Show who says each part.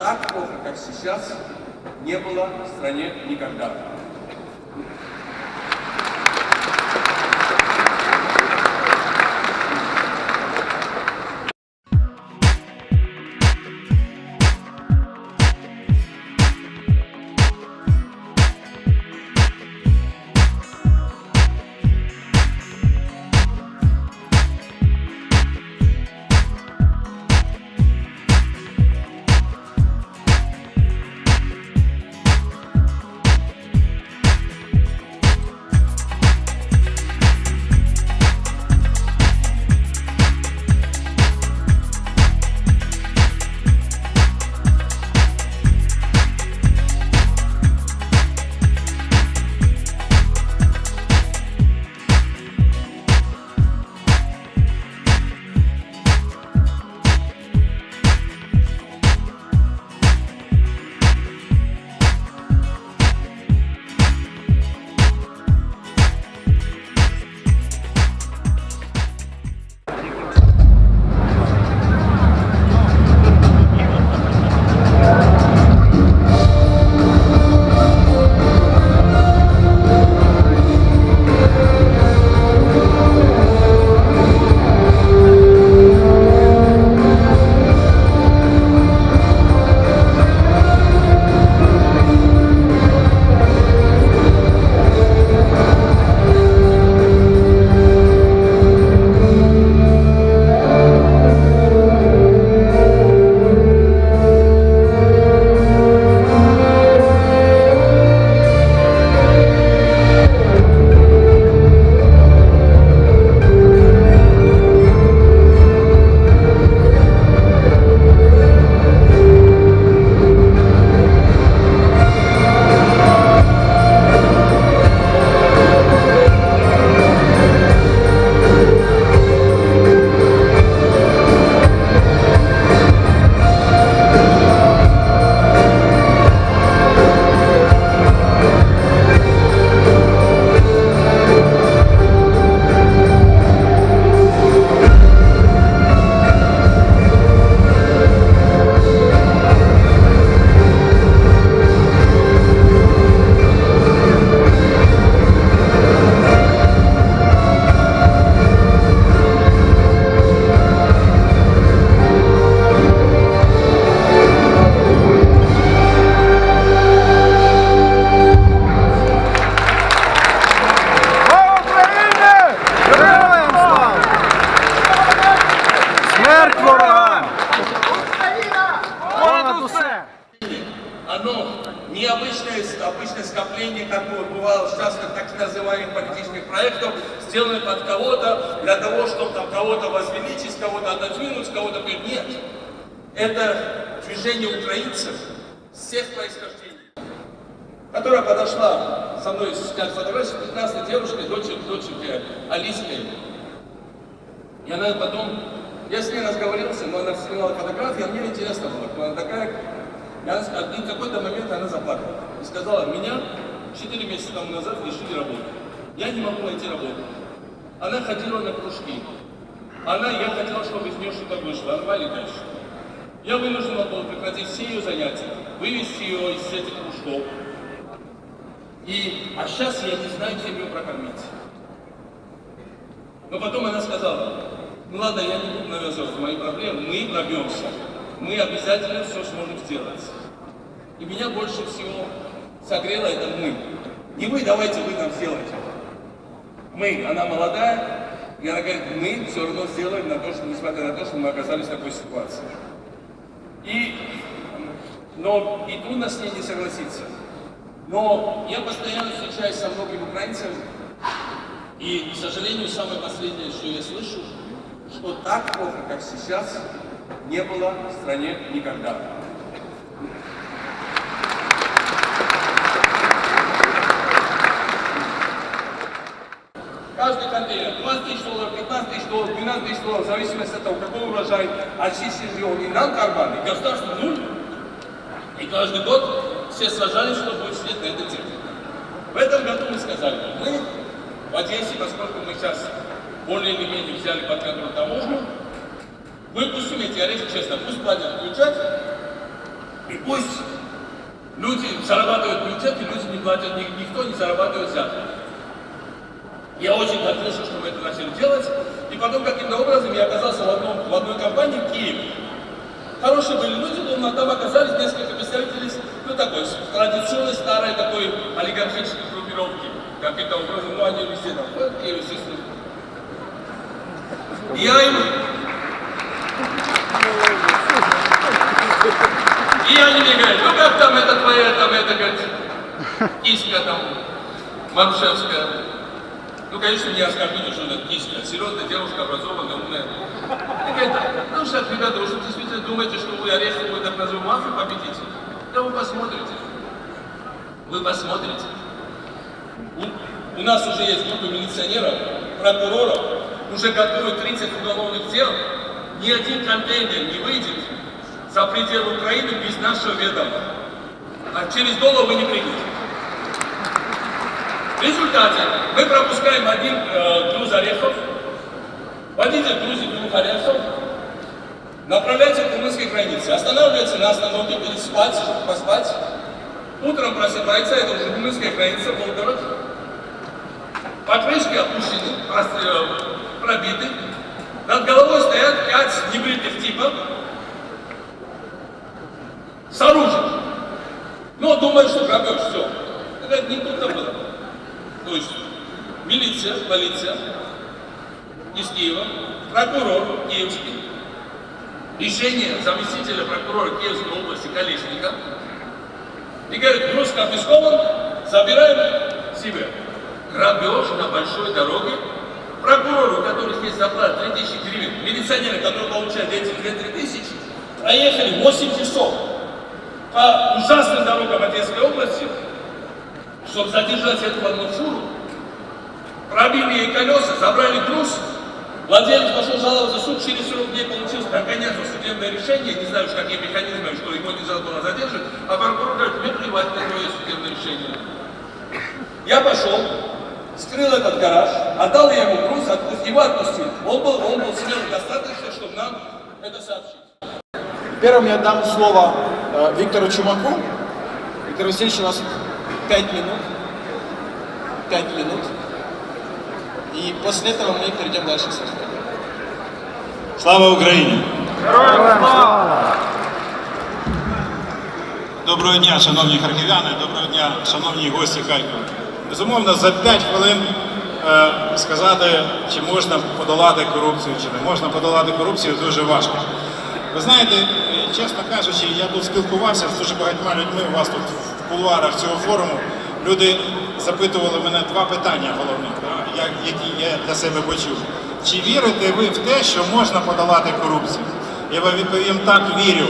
Speaker 1: Так плохо, как сейчас, не было в стране никогда. Как так называемых политических проектов, сделаны под кого-то, для того, чтобы там кого-то возвеличить, кого-то отодвинуть, кого-то... Нет. Это движение украинцев всех происхождений, которая подошла со мной снять фотографию, прекрасной девушкой, дочери, дочери Алиской. И она потом, я с ней разговорился, но она снимала фотографии, а мне интересно было, она такая. И, она, в какой-то момент она заплакала и сказала, меня 4 месяца тому назад лишили работы. Я не могу найти работу. Она ходила на кружки. Она, я хотел, чтобы из нее что-то вышло, она маленькая. Я вынужден был прекратить все ее занятия, вывести ее из этих кружков. И, а сейчас я не знаю, чем ее прокормить. Но потом она сказала, ну ладно, я не буду навязывать мои проблемы, мы пробьемся. Мы обязательно все сможем сделать. И меня больше всего согрело это мы. Не вы, давайте вы нам сделаете. Мы, она молодая, и она говорит, мы все равно сделаем, на то, что, несмотря на то, что мы оказались в такой ситуации. И, но и трудно с ней не согласиться. Но я постоянно встречаюсь со многими украинцами, и, к сожалению, самое последнее, что я слышу, что так плохо, как сейчас, не было в стране никогда. Каждый контейнер 20 тысяч долларов, 15 тысяч долларов, 12 тысяч долларов, в зависимости от того, какой урожай, очистить ли он и нам карман, и государство нуль. И каждый год все сажались, чтобы будет сидеть на этой теме. В этом году мы сказали, мы в Одессе, поскольку мы сейчас более или менее взяли под контроль таможню, выпустим эти орехи честно. Пусть платят включать, И пусть люди зарабатывают бюджет, и люди не платят, ни- никто не зарабатывает взятки. Я очень гордился, что мы это начали делать. И потом каким-то образом я оказался в, одном, в одной компании в Киеве. Хорошие были люди, но там оказались несколько представителей, ну такой, традиционной старой такой олигархической группировки. Каким-то образом, ну они везде там ходят, в Киеве, естественно. Я им... И они мне говорят, ну как там это твоя, там это, говорит, киска там, Маршевская. Ну, конечно, не оскорбите, что это киска. Серьезная девушка, образованная, умная. И говорит, ну что, ребята, вы что действительно думаете, что вы Орехову так назовем мафию победите? Да вы посмотрите. Вы посмотрите. У, у нас уже есть группа милиционеров, прокуроров, уже готовы 30 уголовных дел. Ни один контейнер не выйдет за пределы Украины без нашего ведома. А через доллар вы не придете. В результате мы пропускаем один э, груз орехов, водитель грузит двух орехов, направляется к румынской границе, останавливается на остановке, будет спать, поспать. Утром просыпается, это уже румынская граница, Волгород. Покрышки опущены, пробиты. Над головой стоят пять небритых типов с оружием. Но думают, что грабеж, все. Это не тут-то было. То есть милиция, полиция из Киева, прокурор киевский, решение заместителя прокурора Киевской области Колесника, и говорит, груз конфискован, забираем себе. Грабеж на большой дороге, прокурору, у которых есть зарплата 3000 гривен, милиционеры, которые получают эти 2-3 тысячи, проехали 8 часов по ужасным дорогам Одесской области, чтобы задержать эту фуру, пробили ей колеса, забрали груз, владелец пошел жаловаться в суд, через 40 дней получил наконец-то судебное решение, не знаю какие механизмы, что его нельзя было задержать, а прокурор говорит, мне плевать, есть судебное решение. Я пошел, скрыл этот гараж, отдал я ему груз, отпу- его отпустил. Он был, он был смел достаточно, чтобы нам это сообщить.
Speaker 2: Первым я дам слово э, Виктору Чумаку. Виктор Васильевич, у вас 5 минут. 5 минут. И после этого мы перейдем дальше.
Speaker 3: Слава Україні! Доброго дня, шановні харків'яни, доброго дня, шановні гості Харкова. Безумовно, за 5 хвилин е, сказати, чи можна подолати корупцію, чи не можна подолати корупцію, дуже важко. Ви знаєте, е, чесно кажучи, я тут спілкувався з дуже багатьма людьми у вас тут кулуарах цього форуму. Люди запитували мене два питання головних, як- які я для себе почув. Чи вірите ви в те, що можна подолати корупцію? Я вам відповім так, вірю.